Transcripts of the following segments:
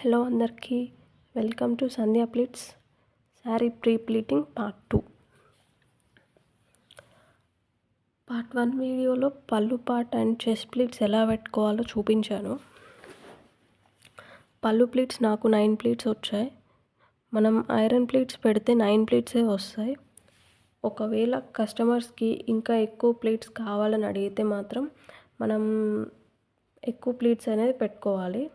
Hello అందరికీ welcome to Sandhya pleats sari pre pleating part two. Part one వీడియోలో పళ్ళు part and chest pleats ఎలా పెట్టుకోవాలో చూపించాను. పళ్ళు ప్లీట్స్ నాకు నైన్ ప్లీట్స్ వచ్చాయి. మనం ఐరన్ ప్లీట్స్ పెడితే నైన్ ప్లీట్సే వస్తాయి. ఒకవేళ కస్టమర్స్కి ఇంకా ఎక్కువ ప్లీట్స్ కావాలని అడిగితే మాత్రం మనం ఎక్కువ ప్లీట్స్ అనేది పెట్టుకోవాలి.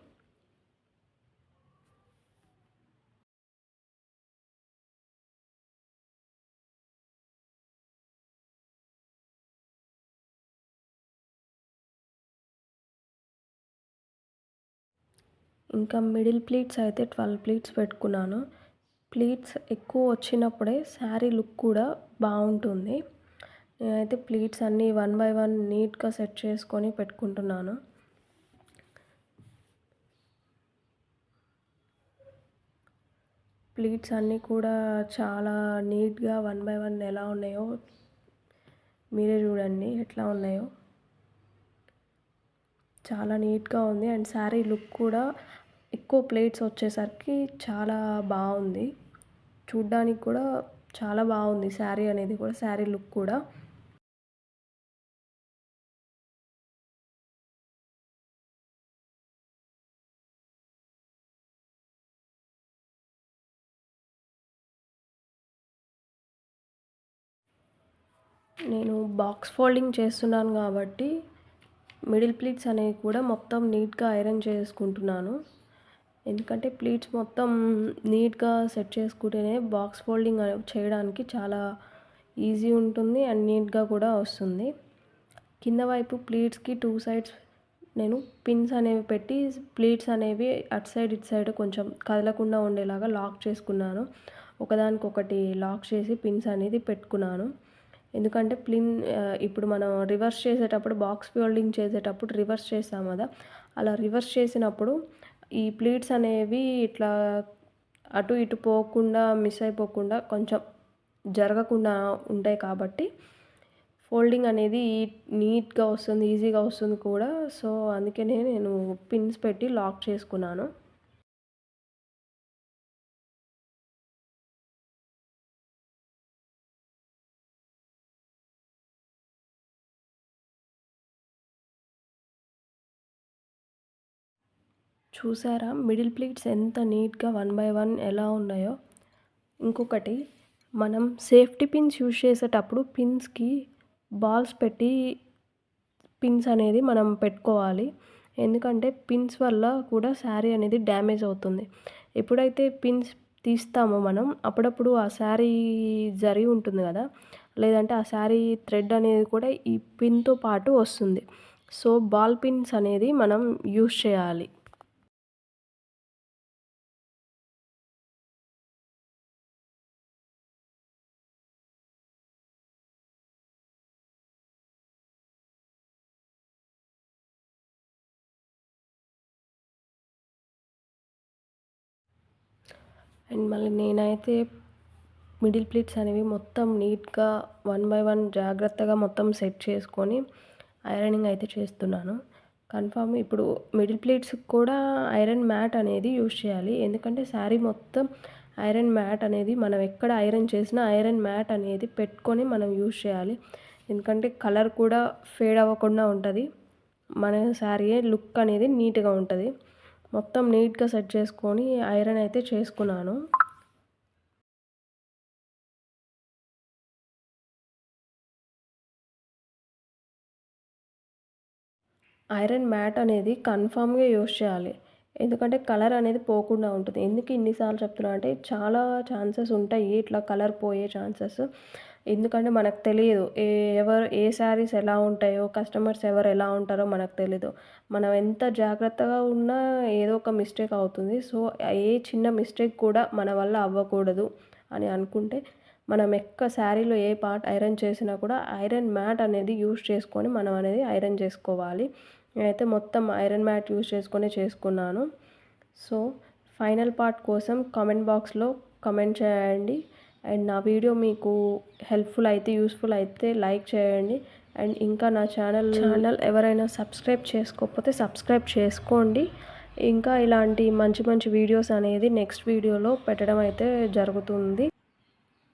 ఇంకా మిడిల్ ప్లీట్స్ అయితే ట్వెల్వ్ ప్లీట్స్ పెట్టుకున్నాను. ప్లీట్స్ ఎక్కువ వచ్చినప్పుడే శారీ లుక్ కూడా బాగుంటుంది. నేనైతే ప్లీట్స్ అన్నీ వన్ బై వన్ నీట్గా సెట్ చేసుకొని పెట్టుకుంటున్నాను. ప్లీట్స్ అన్నీ కూడా చాలా నీట్గా వన్ బై వన్ ఎలా ఉన్నాయో మీరే చూడండి ఎట్లా ఉన్నాయో. చాలా నీట్గా ఉంది అండ్ శారీ లుక్ కూడా ఎక్కువ ప్లేట్స్ వచ్చేసరికి చాలా బాగుంది. చూడ్డానికి కూడా చాలా బాగుంది. శారీ అనేది కూడా శారీ లుక్ కూడా. నేను బాక్స్ ఫోల్డింగ్ చేస్తున్నాను కాబట్టి మిడిల్ ప్లీట్స్ అనేవి కూడా మొత్తం నీట్గా ఐరన్ చేసుకుంటున్నాను. ఎందుకంటే ప్లీట్స్ మొత్తం నీట్గా సెట్ చేసుకుంటేనే బాక్స్ ఫోల్డింగ్ చేయడానికి చాలా ఈజీ ఉంటుంది అండ్ నీట్గా కూడా వస్తుంది. కింద వైపు ప్లీట్స్కి టూ సైడ్స్ నేను పిన్స్ అనేవి పెట్టి ప్లీట్స్ అనేవి అటు సైడ్ ఇటు సైడ్ కొంచెం కదలకుండా ఉండేలాగా లాక్ చేసుకున్నాను. ఒకదానికొకటి లాక్ చేసి పిన్స్ అనేది పెట్టుకున్నాను. ఎందుకంటే ప్లిన్ ఇప్పుడు మనం రివర్స్ చేసేటప్పుడు బాక్స్ ఫోల్డింగ్ చేసేటప్పుడు రివర్స్ చేస్తాం కదా అలా రివర్స్ చేసినప్పుడు ఈ ప్లీట్స్ అనేవి ఇట్లా అటు ఇటు పోకుండా మిస్ అయిపోకుండా కొంచెం జరగకుండా ఉంటాయి కాబట్టి ఫోల్డింగ్ అనేది నీట్గా వస్తుంది ఈజీగా వస్తుంది కూడా. సో అందుకనే నేను పిన్స్ పెట్టి లాక్ చేసుకున్నాను. చూసారా? మిడిల్ ప్లేట్స్ ఎంత నీట్గా వన్ బై వన్ ఎలా ఉన్నాయో. ఇంకొకటి మనం సేఫ్టీ పిన్స్ యూజ్ చేసేటప్పుడు పిన్స్కి బాల్స్ పెట్టి పిన్స్ అనేది మనం పెట్టుకోవాలి. ఎందుకంటే పిన్స్ వల్ల కూడా శారీ అనేది డ్యామేజ్ అవుతుంది. ఎప్పుడైతే పిన్స్ తీస్తామో మనం అప్పుడప్పుడు ఆ శారీ జరిగి ఉంటుంది కదా. లేదంటే ఆ శారీ థ్రెడ్ అనేది కూడా ఈ పిన్తో పాటు వస్తుంది. సో బాల్ పిన్స్ అనేది మనం యూజ్ చేయాలి. అండ్ మళ్ళీ నేనైతే మిడిల్ ప్లేట్స్ అనేవి మొత్తం నీట్గా వన్ బై వన్ జాగ్రత్తగా మొత్తం సెట్ చేసుకొని ఐరనింగ్ అయితే చేస్తున్నాను. కన్ఫామ్ ఇప్పుడు మిడిల్ ప్లేట్స్ కూడా ఐరన్ మ్యాట్ అనేది యూజ్ చేయాలి. ఎందుకంటే శారీ మొత్తం ఐరన్ మ్యాట్ అనేది మనం ఎక్కడ ఐరన్ చేసినా ఐరన్ మ్యాట్ అనేది పెట్టుకొని మనం యూజ్ చేయాలి. ఎందుకంటే కలర్ కూడా ఫేడ్ అవ్వకుండా ఉంటుంది. మన శారీ లుక్ అనేది నీట్గా ఉంటుంది. మొత్తం నీట్గా సెట్ చేసుకొని ఐరన్ అయితే చేసుకున్నాను. ఐరన్ మ్యాట్ అనేది కన్ఫామ్గా యూస్ చేయాలి. ఎందుకంటే కలర్ అనేది పోకుండా ఉంటుంది. ఎందుకు ఇన్నిసార్లు చెప్తున్నా అంటే చాలా ఛాన్సెస్ ఉంటాయి. ఇట్లా కలర్ పోయే ఛాన్సెస్. ఎందుకంటే మనకు తెలియదు ఏ ఎవరు ఏ శారీస్ ఎలా ఉంటాయో కస్టమర్స్ ఎవరు ఎలా ఉంటారో మనకు తెలీదు. మనం ఎంత జాగ్రత్తగా ఉన్నా ఏదో ఒక మిస్టేక్ అవుతుంది. సో ఏ చిన్న మిస్టేక్ కూడా మన వల్ల అవ్వకూడదు అని అనుకుంటే మనం ఎక్క శారీలో ఏ పార్ట్ ఐరన్ చేసినా కూడా ఐరన్ మ్యాట్ అనేది యూస్ చేసుకొని మనం అనేది ఐరన్ చేసుకోవాలి. నేనైతే మొత్తం ఐరన్ మ్యాట్ యూజ్ చేసుకొని చేసుకున్నాను. సో ఫైనల్ పార్ట్ కోసం కామెంట్ బాక్స్లో కమెంట్ చేయండి. అండ్ నా వీడియో మీకు హెల్ప్ఫుల్ అయితే యూస్ఫుల్ అయితే లైక్ చేయండి. అండ్ ఇంకా నా ఛానల్ ఛానల్. ఎవరైనా సబ్స్క్రైబ్ చేసుకోకపోతే సబ్స్క్రైబ్ చేసుకోండి. ఇంకా ఇలాంటి మంచి మంచి వీడియోస్ అనేది నెక్స్ట్ వీడియోలో పెట్టడం అయితే జరుగుతుంది.